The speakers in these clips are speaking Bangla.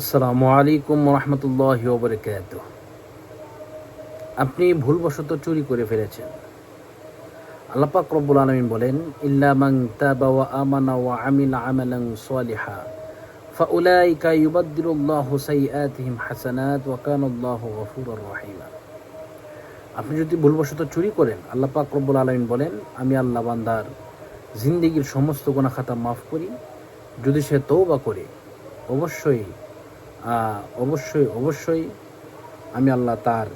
আসসালামু আলাইকুম রহমতুল্লাহ ওবরকাত আপনি ভুলবশত চুরি করে ফেলেছেন। আল্লাপাক রব্বুল আলমিন বলেন, ইল্লা মাং তাবা ওয়া আমানা ওয়া আমিলা আমালান সালিহা, ফাউলাইকা ইউবাদদিলুল্লাহু সাইয়্যাতিহিম হাসানাত ওয়া কানাল্লাহু গফুরুর রহিমা। আপনি যদি ভুলবশত চুরি করেন, আল্লাহ পাক রব্বুল আলমিন বলেন, আমি আল্লাহ বান্দার জিন্দিগির সমস্ত গুনাহ খাতা মাফ করি। যদি সে তৌবা করে, অবশ্যই অবশ্যই অবশ্যই আমি আল্লাহ তার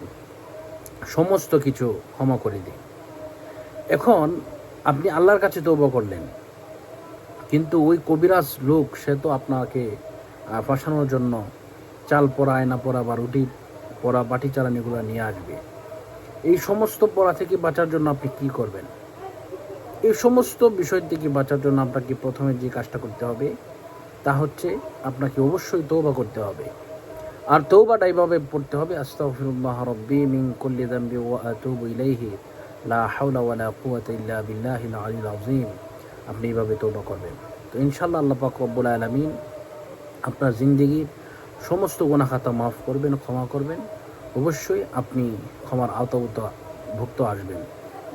সমস্ত কিছু ক্ষমা করে দিই। এখন আপনি আল্লাহর কাছে তৌবা করলেন, কিন্তু ওই কবিরাজ লোক, সে তো আপনাকে ফাঁসানোর জন্য চাল পরা আয়না পরা বা রুটি পরা, বাটি চালানিগুলো নিয়ে আসবে। এই সমস্ত পড়া থেকে বাঁচার জন্য আপনি কি করবেন? এই সমস্ত বিষয় থেকে বাঁচার জন্য আপনাকে প্রথমে যে কাজটা করতে হবে তা হচ্ছে আপনাকে অবশ্যই তৌবা করতে হবে। আর তৌবাটা এইভাবে পড়তে হবে লা আযীম। আপনি এইভাবে তৌবা করবেন। তো ইনশাআল্লাহ আল্লাহ পাক রব্বুল আলামিন আপনার জিন্দেগির সমস্ত গুনাহ খাতা মাফ করবেন, ক্ষমা করবেন। অবশ্যই আপনি ক্ষমার আওতাভুক্ত ভুক্ত আসবেন।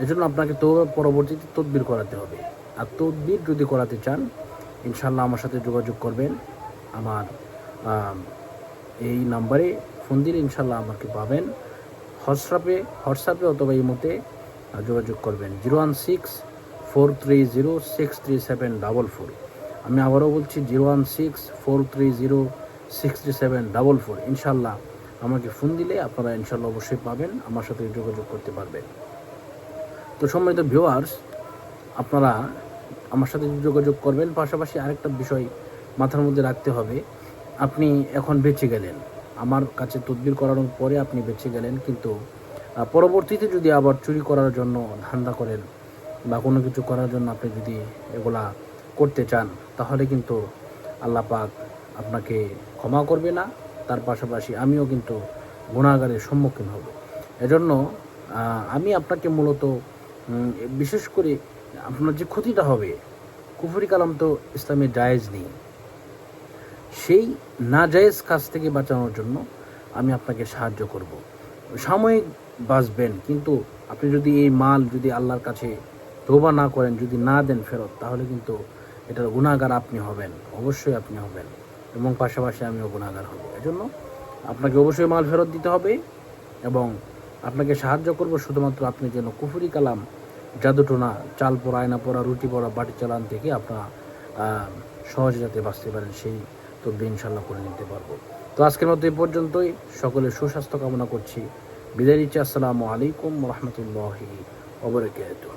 এজন্য আপনাকে তো পরবর্তীতে তদবির করাতে হবে। আর তদবির যদি করাতে চান ইনশাল্লাহ আমার সাথে যোগাযোগ করবেন। আমার এই নাম্বারে ফোন দিলে ইনশাল্লাহ আমাকে পাবেন। হোয়াটসঅ্যাপে হোয়াটসঅ্যাপে অথবা এই মতে যোগাযোগ করবেন। Zero one six four three zero six three seven double four. আমি আবারও বলছি, zero one six four three zero six three seven double four. ইনশাল্লাহ আমাকে ফোন দিলে আপনারা ইনশাল্লাহ অবশ্যই পাবেন, আমার সাথে যোগাযোগ করতে পারবেন। তো সম্মানিত ভিউয়ার্স, আপনারা আমার সাথে যোগাযোগ করবেন, পাশাপাশি আরেকটা বিষয় মাথার মধ্যে রাখতে হবে। আপনি এখন বেঁচে গেলেন। আমার কাছে তদবির করানোর পরে আপনি বেঁচে গেলেন, কিন্তু পরবর্তীতে যদি আবার চুরি করার জন্য ধান্দা করেন বা কোনো কিছু করার জন্য আপনি যদি এগুলা করতে চান, তাহলে কিন্তু আল্লাহ পাক আপনাকে ক্ষমা করবে না। তার পাশাপাশি আমিও কিন্তু গুণাগারের সম্মুখীন হব। এজন্য আমি আপনাকে মূলত বিশেষ করে আপনার যে ক্ষতিটা হবে, কুফরি কালাম তো ইসলামে জায়েজ নেই। সেই না জায়েজ কাজ থেকে বাঁচানোর জন্য আমি আপনাকে সাহায্য করব। সাময়িক বাঁচবেন, কিন্তু আপনি যদি এই মাল যদি আল্লাহর কাছে তোবা না করেন, যদি না দেন ফেরত, তাহলে কিন্তু এটার গুণাগার আপনি হবেন, অবশ্যই আপনি হবেন এবং পাশাপাশি আমিও গুণাগার হব। এজন্য আপনাকে অবশ্যই মাল ফেরত দিতে হবে এবং আপনাকে সাহায্য করব শুধুমাত্র আপনি যেন কুফুরি কালাম জাদুটোনা চাল পরা আয়না পরা রুটি পরা বাটি চালান থেকে আপনারা সহজে যাতে বাঁচতে পারেন, সেই তো ইনশাল্লাহ করে নিতে পারব। তো আজকের মতো এই পর্যন্তই। সকলের সুস্বাস্থ্য কামনা করছি। বিদায় নিচ্ছি। আসসালামু আলাইকুম রহমতুল্লাহি ওবরাকাতুহ